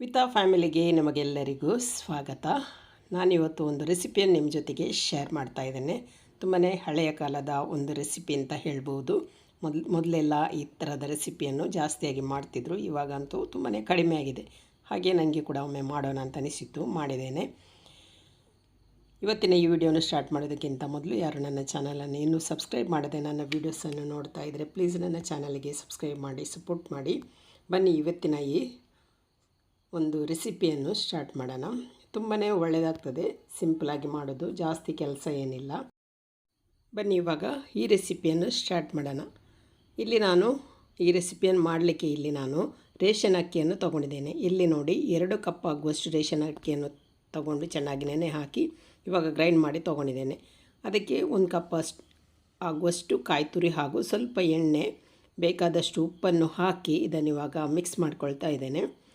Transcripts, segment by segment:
ವಿತಾ ಫ್ಯಾಮಿಲಿಗೆ ನಿಮಗೆಲ್ಲರಿಗೂ ಸ್ವಾಗತ. ನಾನಿವತ್ತು ಒಂದು ರೆಸಿಪಿಯನ್ನು ನಿಮ್ಮ ಜೊತೆಗೆ ಶೇರ್ ಮಾಡ್ತಾ ಇದ್ದೇನೆ. ತುಂಬಾ ಹಳೆಯ ಕಾಲದ ಒಂದು ರೆಸಿಪಿ ಅಂತ ಹೇಳ್ಬೋದು. ಮೊದಲು ಮೊದಲೆಲ್ಲ ಈ ಥರದ ರೆಸಿಪಿಯನ್ನು ಜಾಸ್ತಿಯಾಗಿ ಮಾಡ್ತಿದ್ರು. ಇವಾಗಂತೂ ತುಂಬಾ ಕಡಿಮೆ ಆಗಿದೆ. ಹಾಗೆ ನನಗೆ ಕೂಡ ಒಮ್ಮೆ ಮಾಡೋಣ ಅಂತ ಅನಿಸಿತ್ತು, ಮಾಡಿದ್ದೇನೆ. ಇವತ್ತಿನ ಈ ವಿಡಿಯೋನ ಸ್ಟಾರ್ಟ್ ಮಾಡೋದಕ್ಕಿಂತ ಮೊದಲು ಯಾರು ನನ್ನ ಚಾನಲನ್ನು ಇನ್ನೂ ಸಬ್ಸ್ಕ್ರೈಬ್ ಮಾಡದೆ ನನ್ನ ವೀಡಿಯೋಸನ್ನು ನೋಡ್ತಾ ಇದ್ದರೆ ಪ್ಲೀಸ್ ನನ್ನ ಚಾನಲ್ಗೆ ಸಬ್ಸ್ಕ್ರೈಬ್ ಮಾಡಿ, ಸಪೋರ್ಟ್ ಮಾಡಿ. ಬನ್ನಿ ಇವತ್ತಿನ ಈ ಒಂದು ರೆಸಿಪಿಯನ್ನು ಸ್ಟಾರ್ಟ್ ಮಾಡೋಣ. ತುಂಬಾ ಒಳ್ಳೆಯದಾಗ್ತದೆ ಸಿಂಪಲಾಗಿ ಮಾಡೋದು. ಜಾಸ್ತಿ ಕೆಲಸ ಏನಿಲ್ಲ. ಬನ್ನಿ, ಇವಾಗ ಈ ರೆಸಿಪಿಯನ್ನು ಸ್ಟಾರ್ಟ್ ಮಾಡೋಣ. ಇಲ್ಲಿ ನಾನು ಈ ರೆಸಿಪಿಯನ್ನು ಮಾಡಲಿಕ್ಕೆ ಇಲ್ಲಿ ನಾನು ರೇಷನ್ ಅಕ್ಕಿಯನ್ನು ತೊಗೊಂಡಿದ್ದೇನೆ. ಇಲ್ಲಿ ನೋಡಿ, ಎರಡು ಕಪ್ ಆಗುವಷ್ಟು ರೇಷನ್ ಅಕ್ಕಿಯನ್ನು ತಗೊಂಡು ಚೆನ್ನಾಗಿ ನೆನೆ ಹಾಕಿ ಇವಾಗ ಗ್ರೈಂಡ್ ಮಾಡಿ ತೊಗೊಂಡಿದ್ದೇನೆ. ಅದಕ್ಕೆ ಒಂದು ಕಪ್ ಆಗುವಷ್ಟು ಕಾಯಿ ತುರಿ ಹಾಗೂ ಸ್ವಲ್ಪ ಎಣ್ಣೆ, ಬೇಕಾದಷ್ಟು ಉಪ್ಪನ್ನು ಹಾಕಿ ಇದನ್ನು ಇವಾಗ ಮಿಕ್ಸ್ ಮಾಡ್ಕೊಳ್ತಾ ಇದ್ದೇನೆ.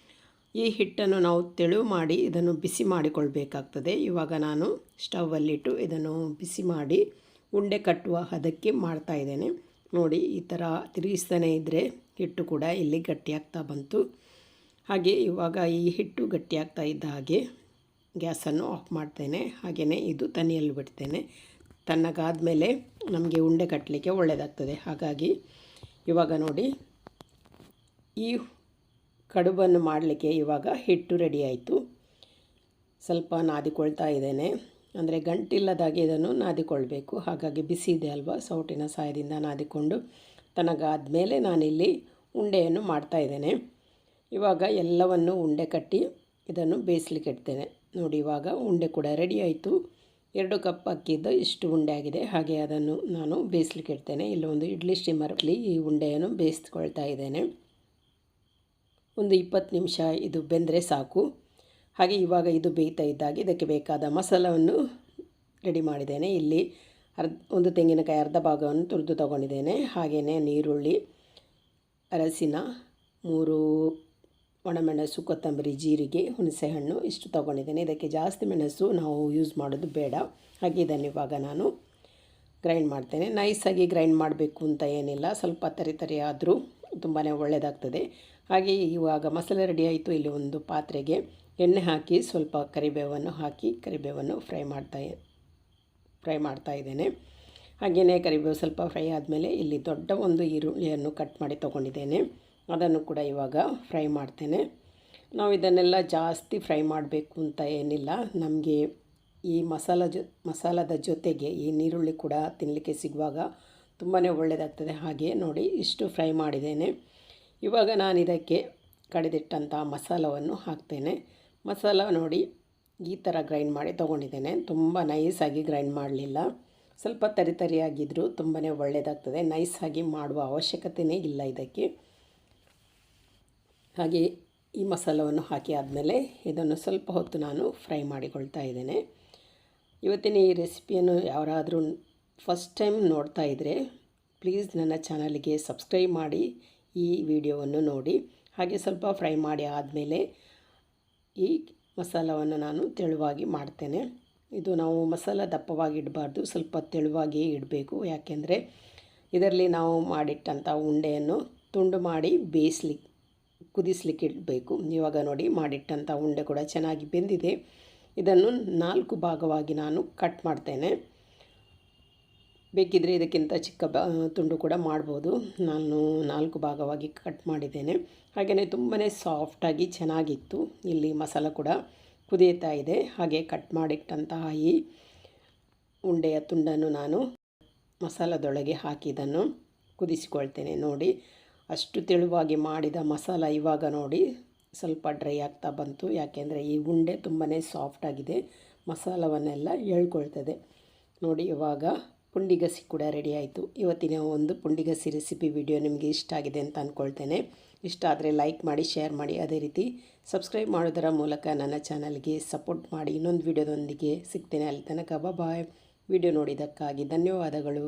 ಈ ಹಿಟ್ಟನ್ನು ನಾವು ತೆಳು ಮಾಡಿ ಇದನ್ನು ಬಿಸಿ ಮಾಡಿಕೊಳ್ಬೇಕಾಗ್ತದೆ. ಇವಾಗ ನಾನು ಸ್ಟವಲ್ಲಿಟ್ಟು ಇದನ್ನು ಬಿಸಿ ಮಾಡಿ ಉಂಡೆ ಕಟ್ಟುವ ಹದಕ್ಕೆ ಮಾಡ್ತಾ ಇದ್ದೇನೆ. ನೋಡಿ, ಈ ಥರ ತಿರುಗಿಸ್ತಾನೆ ಇದ್ದರೆ ಹಿಟ್ಟು ಕೂಡ ಇಲ್ಲಿ ಗಟ್ಟಿಯಾಗ್ತಾ ಬಂತು. ಹಾಗೆ ಇವಾಗ ಈ ಹಿಟ್ಟು ಗಟ್ಟಿಯಾಗ್ತಾ ಇದ್ದ ಹಾಗೆ ಗ್ಯಾಸನ್ನು ಆಫ್ ಮಾಡ್ತೇನೆ. ಹಾಗೆಯೇ ಇದು ತನಿಯಲ್ಲಿ ಬಿಡ್ತೇನೆ. ತಣ್ಣಗಾದ ಮೇಲೆ ನಮಗೆ ಉಂಡೆ ಕಟ್ಟಲಿಕ್ಕೆ ಒಳ್ಳೆಯದಾಗ್ತದೆ ಹಾಗಾಗಿ ಇವಾಗ ನೋಡಿ, ಈ ಕಡುಬನ್ನು ಮಾಡಲಿಕ್ಕೆ ಇವಾಗ ಹಿಟ್ಟು ರೆಡಿ ಆಯಿತು. ಸ್ವಲ್ಪ ನಾದಿಕೊಳ್ತಾ ಇದ್ದೇನೆ. ಅಂದರೆ ಗಂಟಿಲ್ಲದಾಗಿ ಇದನ್ನು ನಾದಿಕೊಳ್ಬೇಕು. ಹಾಗಾಗಿ ಬಿಸಿ ಇದೆ ಅಲ್ವಾ? ಸೌಟಿನ ಸಹಾಯದಿಂದ ನಾದಿಕೊಂಡು ತನಗಾದ ಮೇಲೆ ನಾನಿಲ್ಲಿ ಉಂಡೆಯನ್ನು ಮಾಡ್ತಾ ಇದ್ದೇನೆ. ಇವಾಗ ಎಲ್ಲವನ್ನು ಉಂಡೆ ಕಟ್ಟಿ ಇದನ್ನು ಬೇಯಿಸ್ಲಿಕ್ಕೆ ಇಡ್ತೇನೆ. ನೋಡಿ, ಇವಾಗ ಉಂಡೆ ಕೂಡ ರೆಡಿ ಆಯಿತು. ಎರಡು ಕಪ್ ಅಕ್ಕಿದ್ದು ಇಷ್ಟು ಉಂಡೆ ಆಗಿದೆ. ಹಾಗೆ ಅದನ್ನು ನಾನು ಬೇಯಿಸ್ಲಿಕ್ಕೆ ಇಡ್ತೇನೆ. ಇಲ್ಲೊಂದು ಇಡ್ಲಿ ಸ್ಟಿಮರ್ಲಿ ಈ ಉಂಡೆಯನ್ನು ಬೇಯಿಸ್ಕೊಳ್ತಾ ಇದ್ದೇನೆ. ಒಂದು ಇಪ್ಪತ್ತು ನಿಮಿಷ ಇದು ಬೆಂದರೆ ಸಾಕು. ಹಾಗೆ ಇವಾಗ ಇದು ಬೇಯ್ತಾ ಇದ್ದಾಗ ಇದಕ್ಕೆ ಬೇಕಾದ ಮಸಾಲವನ್ನು ರೆಡಿ ಮಾಡಿದ್ದೇನೆ. ಇಲ್ಲಿ ಅರ್ಧ, ಒಂದು ತೆಂಗಿನಕಾಯಿ ಅರ್ಧ ಭಾಗವನ್ನು ತುರಿದು ತೊಗೊಂಡಿದ್ದೇನೆ. ಹಾಗೆಯೇ ನೀರುಳ್ಳಿ, ಅರಸಿನ ಮೂರು ಒಣಮೆಣಸು, ಕೊತ್ತಂಬರಿ, ಜೀರಿಗೆ, ಹುಣಸೆಹಣ್ಣು ಇಷ್ಟು ತೊಗೊಂಡಿದ್ದೇನೆ. ಇದಕ್ಕೆ ಜಾಸ್ತಿ ಮೆಣಸು ನಾವು ಯೂಸ್ ಮಾಡೋದು ಬೇಡ. ಹಾಗೆ ಇದನ್ನು ಇವಾಗ ನಾನು ಗ್ರೈಂಡ್ ಮಾಡ್ತೇನೆ. ನೈಸಾಗಿ ಗ್ರೈಂಡ್ ಮಾಡಬೇಕು ಅಂತ ಏನಿಲ್ಲ. ಸ್ವಲ್ಪ ತರಿ ತರಿ ಆದರೂ ತುಂಬಾ ಒಳ್ಳೆಯದಾಗ್ತದೆ ಹಾಗೆ ಇವಾಗ ಮಸಾಲೆ ರೆಡಿ ಆಯಿತು ಇಲ್ಲಿ ಒಂದು ಪಾತ್ರೆಗೆ. ಎಣ್ಣೆ ಹಾಕಿ ಸ್ವಲ್ಪ ಕರಿಬೇವನ್ನು ಹಾಕಿ ಕರಿಬೇವನ್ನು ಫ್ರೈ ಮಾಡ್ತಾ ಫ್ರೈ ಮಾಡ್ತಾ ಇದ್ದೇನೆ. ಹಾಗೆಯೇ ಕರಿಬೇವು ಸ್ವಲ್ಪ ಫ್ರೈ ಆದಮೇಲೆ ಇಲ್ಲಿ ದೊಡ್ಡ ಒಂದು ಈರುಳ್ಳಿಯನ್ನು ಕಟ್ ಮಾಡಿ ತೊಗೊಂಡಿದ್ದೇನೆ. ಅದನ್ನು ಕೂಡ ಇವಾಗ ಫ್ರೈ ಮಾಡ್ತೇನೆ. ನಾವು ಇದನ್ನೆಲ್ಲ ಜಾಸ್ತಿ ಫ್ರೈ ಮಾಡಬೇಕು ಅಂತ ಏನಿಲ್ಲ. ನಮಗೆ ಈ ಮಸಾಲ ಜೊ, ಮಸಾಲದ ಜೊತೆಗೆ ಈ ನೀರುಳ್ಳಿ ಕೂಡ ತಿನ್ನಲಿಕ್ಕೆ ಸಿಗುವಾಗ ತುಂಬಾ ಒಳ್ಳೆಯದಾಗ್ತದೆ ಹಾಗೆ ನೋಡಿ ಇಷ್ಟು ಫ್ರೈ ಮಾಡಿದ್ದೇನೆ. ಇವಾಗ ನಾನು ಇದಕ್ಕೆ ಕಡಿದಿಟ್ಟಂಥ ಮಸಾಲವನ್ನು ಹಾಕ್ತೇನೆ. ಮಸಾಲ ನೋಡಿ ಈ ಥರ ಗ್ರೈಂಡ್ ಮಾಡಿ ತೊಗೊಂಡಿದ್ದೇನೆ. ತುಂಬ ನೈಸಾಗಿ ಗ್ರೈಂಡ್ ಮಾಡಲಿಲ್ಲ. ಸ್ವಲ್ಪ ತರಿ ತರಿಯಾಗಿದ್ದರೂ ತುಂಬಾ ಒಳ್ಳೆಯದಾಗ್ತದೆ ನೈಸಾಗಿ ಮಾಡುವ ಅವಶ್ಯಕತೆಯೇ ಇಲ್ಲ ಇದಕ್ಕೆ. ಹಾಗೆ ಈ ಮಸಾಲವನ್ನು ಹಾಕಿ ಆದಮೇಲೆ ಇದನ್ನು ಸ್ವಲ್ಪ ಹೊತ್ತು ನಾನು ಫ್ರೈ ಮಾಡಿಕೊಳ್ತಾ ಇದ್ದೇನೆ. ಇವತ್ತಿನ ಈ ರೆಸಿಪಿಯನ್ನು ಯಾರಾದರೂ ಫಸ್ಟ್ ಟೈಮ್ ನೋಡ್ತಾ ಇದ್ದರೆ ಪ್ಲೀಸ್ ನನ್ನ ಚಾನಲ್ಗೆ ಸಬ್ಸ್ಕ್ರೈಬ್ ಮಾಡಿ. ಈ ವಿಡಿಯೋವನ್ನು ನೋಡಿ, ಹಾಗೆ ಸ್ವಲ್ಪ ಫ್ರೈ ಮಾಡಿ ಆದಮೇಲೆ ಈ ಮಸಾಲವನ್ನು ನಾನು ತೆಳುವಾಗಿ ಮಾಡ್ತೇನೆ. ಇದು ನಾವು ಮಸಾಲ ದಪ್ಪವಾಗಿ ಇಡಬಾರ್ದು, ಸ್ವಲ್ಪ ತೆಳುವಾಗಿ ಇಡಬೇಕು. ಯಾಕೆಂದರೆ ಇದರಲ್ಲಿ ನಾವು ಮಾಡಿಟ್ಟಂಥ ಉಂಡೆಯನ್ನು ತುಂಡು ಮಾಡಿ ಬೇಯಿಸ್ಲಿಕ್ಕೆ ಕುದಿಸ್ಲಿಕ್ಕೆ ಇಡಬೇಕು. ಇವಾಗ ನೋಡಿ ಮಾಡಿಟ್ಟಂಥ ಉಂಡೆ ಕೂಡ ಚೆನ್ನಾಗಿ ಬೆಂದಿದೆ. ಇದನ್ನು ನಾಲ್ಕು ಭಾಗವಾಗಿ ನಾನು ಕಟ್ ಮಾಡ್ತೇನೆ. ಬೇಕಿದ್ದರೆ ಇದಕ್ಕಿಂತ ಚಿಕ್ಕ ಬ, ತುಂಡು ಕೂಡ ಮಾಡ್ಬೋದು. ನಾನು ನಾಲ್ಕು ಭಾಗವಾಗಿ ಕಟ್ ಮಾಡಿದ್ದೇನೆ. ಹಾಗೆಯೇ ತುಂಬಾ ಸಾಫ್ಟಾಗಿ ಚೆನ್ನಾಗಿತ್ತು. ಇಲ್ಲಿ ಮಸಾಲ ಕೂಡ ಕುದಿಯುತ್ತಾ ಇದೆ. ಹಾಗೆ ಕಟ್ ಮಾಡಿಟ್ಟಂತಹ ಈ ಉಂಡೆಯ ತುಂಡನ್ನು ನಾನು ಮಸಾಲದೊಳಗೆ ಹಾಕಿದನ್ನು ಕುದಿಸಿಕೊಳ್ತೇನೆ ನೋಡಿ. ಅಷ್ಟು ತೆಳುವಾಗಿ ಮಾಡಿದ ಮಸಾಲ ಇವಾಗ ನೋಡಿ ಸ್ವಲ್ಪ ಡ್ರೈ ಆಗ್ತಾ ಬಂತು. ಯಾಕೆಂದರೆ ಈ ಉಂಡೆ ತುಂಬಾ ಸಾಫ್ಟಾಗಿದೆ ಮಸಾಲವನ್ನೆಲ್ಲ ಹೇಳ್ಕೊಳ್ತದೆ ನೋಡಿ ಇವಾಗ ಪುಂಡಿಗಸಿ ಕೂಡ ರೆಡಿ ಆಯಿತು. ಇವತ್ತಿನ ಒಂದು ಪುಂಡಿಗಸಿ ರೆಸಿಪಿ ವಿಡಿಯೋ ನಿಮಗೆ ಇಷ್ಟ ಆಗಿದೆ ಅಂತ ಅಂದ್ಕೊಳ್ತೇನೆ ಇಷ್ಟ ಆದರೆ ಲೈಕ್ ಮಾಡಿ ಶೇರ್ ಮಾಡಿ. ಅದೇ ರೀತಿ ಸಬ್ಸ್ಕ್ರೈಬ್ ಮಾಡೋದರ ಮೂಲಕ ನನ್ನ ಚಾನಲ್ಗೆ ಸಪೋರ್ಟ್ ಮಾಡಿ. ಇನ್ನೊಂದು ವಿಡಿಯೋದೊಂದಿಗೆ ಸಿಗ್ತೇನೆ ಅಲ್ಲಿ ತನಕ. ಬಾಯ್ ವಿಡಿಯೋ ನೋಡಿದ್ದಕ್ಕಾಗಿ ಧನ್ಯವಾದಗಳು.